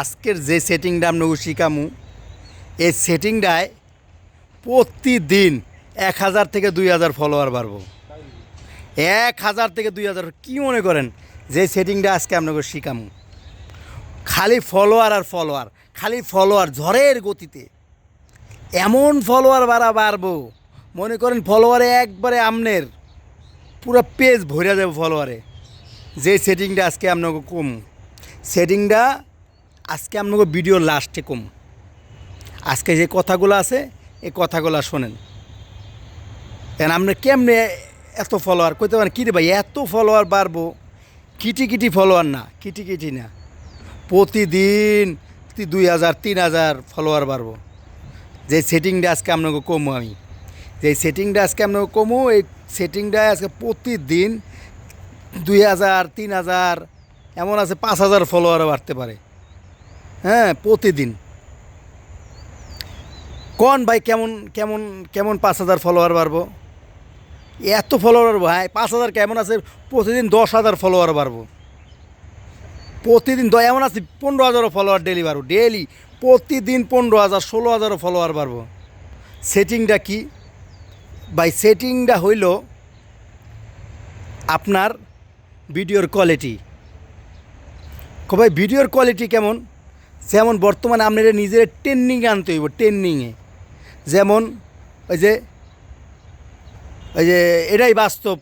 আজকের যে সেটিংটা আপনাকে শিখামু, এই সেটিংটায় প্রতিদিন এক হাজার থেকে দুই হাজার ফলোয়ার বাড়বো। এক হাজার থেকে দুই হাজার, কী মনে করেন যে সেটিংটা আজকে আপনাকে শিখামু? খালি ফলোয়ার আর ফলোয়ার খালি ফলোয়ার ঝড়ের গতিতে এমন ফলোয়ার বাড়া বাড়বো, মনে করেন ফলোয়ারে একবারে আমনের পুরো পেজ ভরে যাবে ফলোয়ারে যে সেটিংটা আজকে আপনাকে কম। সেটিংটা আজকে আপনাকে ভিডিওর লাস্টে কম। আজকে যে কথাগুলো আছে, এই কথাগুলো শোনেন। কেন, আপনি কেমনে এত ফলোয়ার কইতে পারেন, কী রে ভাই, এত ফলোয়ার বাড়বো? কিটি কিটি ফলোয়ার না, কিটি কিটি না। প্রতিদিন দুই হাজার, তিন হাজার ফলোয়ার বাড়বো। যে সেটিংটা আজকে আপনাকে কমু আমি। যে সেটিংটা আজকে আপনাকে কমু, এই সেটিংটা আজকে প্রতিদিন দুই হাজার, তিন হাজার এমন আছে পাঁচ হাজার ফলোয়ারও বাড়তে পারে। হ্যাঁ প্রতিদিন। কোন ভাই কেমন কেমন কেমন পাঁচ হাজার ফলোয়ার বাড়বো? এত ফলোয়ার ভাই, পাঁচ হাজার কেমন আছে, প্রতিদিন দশ হাজার ফলোয়ার বাড়বো। প্রতিদিন এমন আছে, পনেরো হাজারও ফলোয়ার ডেলি বাড়বো ডেলি প্রতিদিন পনেরো হাজার, ষোলো হাজারও ফলোয়ার বাড়বো। সেটিংটা কি? ভাই সেটিংটা হইল আপনার ভিডিওর কোয়ালিটি ভাই, ভিডিওর কোয়ালিটি কেমন? যেমন বর্তমানে আপনারা নিজের ট্রেন্ডিংয়ে আনতে হইব ট্রেন্ডিংয়ে যেমন ওই যে ওই যে এটাই বাস্তব।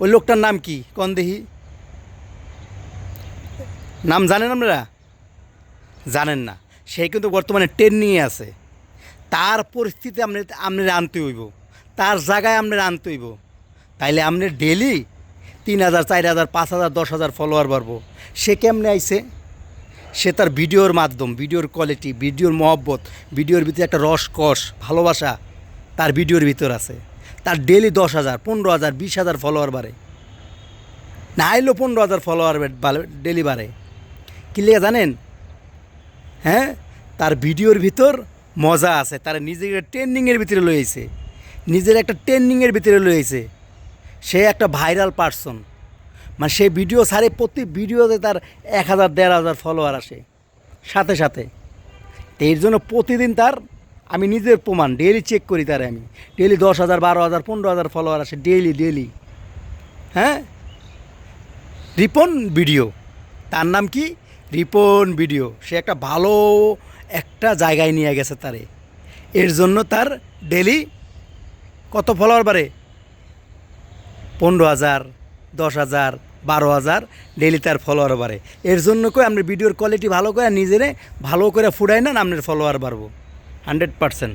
ওই লোকটার নাম কি? কন দেখি নাম জানেন আপনারা? জানেন না। সে কিন্তু বর্তমানে ট্রেন্ডিংয়ে আছে। তার পরিস্থিতি আপনি আপনারা আনতে হইব। তার জায়গায় আপনারা আনতে হইব। তাইলে আপনি ডেলি তিন হাজার, চার হাজার, পাঁচ হাজার, দশ হাজার ফলোয়ার বাড়বো। সে কেমনে আইছে? সে তার ভিডিওর মাধ্যম, ভিডিওর কোয়ালিটি ভিডিওর মহব্বত, ভিডিওর ভিতরে একটা রসকস ভালোবাসা তার ভিডিওর ভিতর আছে। তার ডেলি দশ হাজার, পনেরো হাজার, বিশ হাজার ফলোয়ার বাড়ে। না আইলেও পনেরো হাজার ফলোয়ার ডেলি বাড়ে কী লিখে জানেন? হ্যাঁ? তার ভিডিওর ভিতর মজা আছে। তার নিজের ট্রেন্ডিংয়ের ভিতরে লইছে নিজের একটা ট্রেন্ডিংয়ের ভিতরে লইছে সে একটা ভাইরাল পার্সন। মানে সে ভিডিও সারে প্রতি ভিডিওতে তার এক হাজার, দেড় হাজার ফলোয়ার আসে। সাথে সাথে। তো এর জন্য প্রতিদিন তার আমি নিজের প্রমাণ ডেইলি চেক করি তারে আমি। ডেইলি দশ হাজার, বারো হাজার, পনেরো হাজার ফলোয়ার আসে ডেইলি ডেইলি হ্যাঁ? রিপন ভিডিও। তার নাম কি? রিপন ভিডিও। সে একটা ভালো একটা জায়গায় নিয়ে গেছে তারে। এর জন্য তার ডেলি কত ফলোয়ার বাড়ে? পনেরো হাজার, দশ হাজার, বারো হাজার ডেলি তার ফলোয়ার বাড়ে। এর জন্য করে আপনি ভিডিওর কোয়ালিটি ভালো করে নিজেরে ভালো করে ফুটাই না আপনার ফলোয়ার বাড়বো। Hundred percent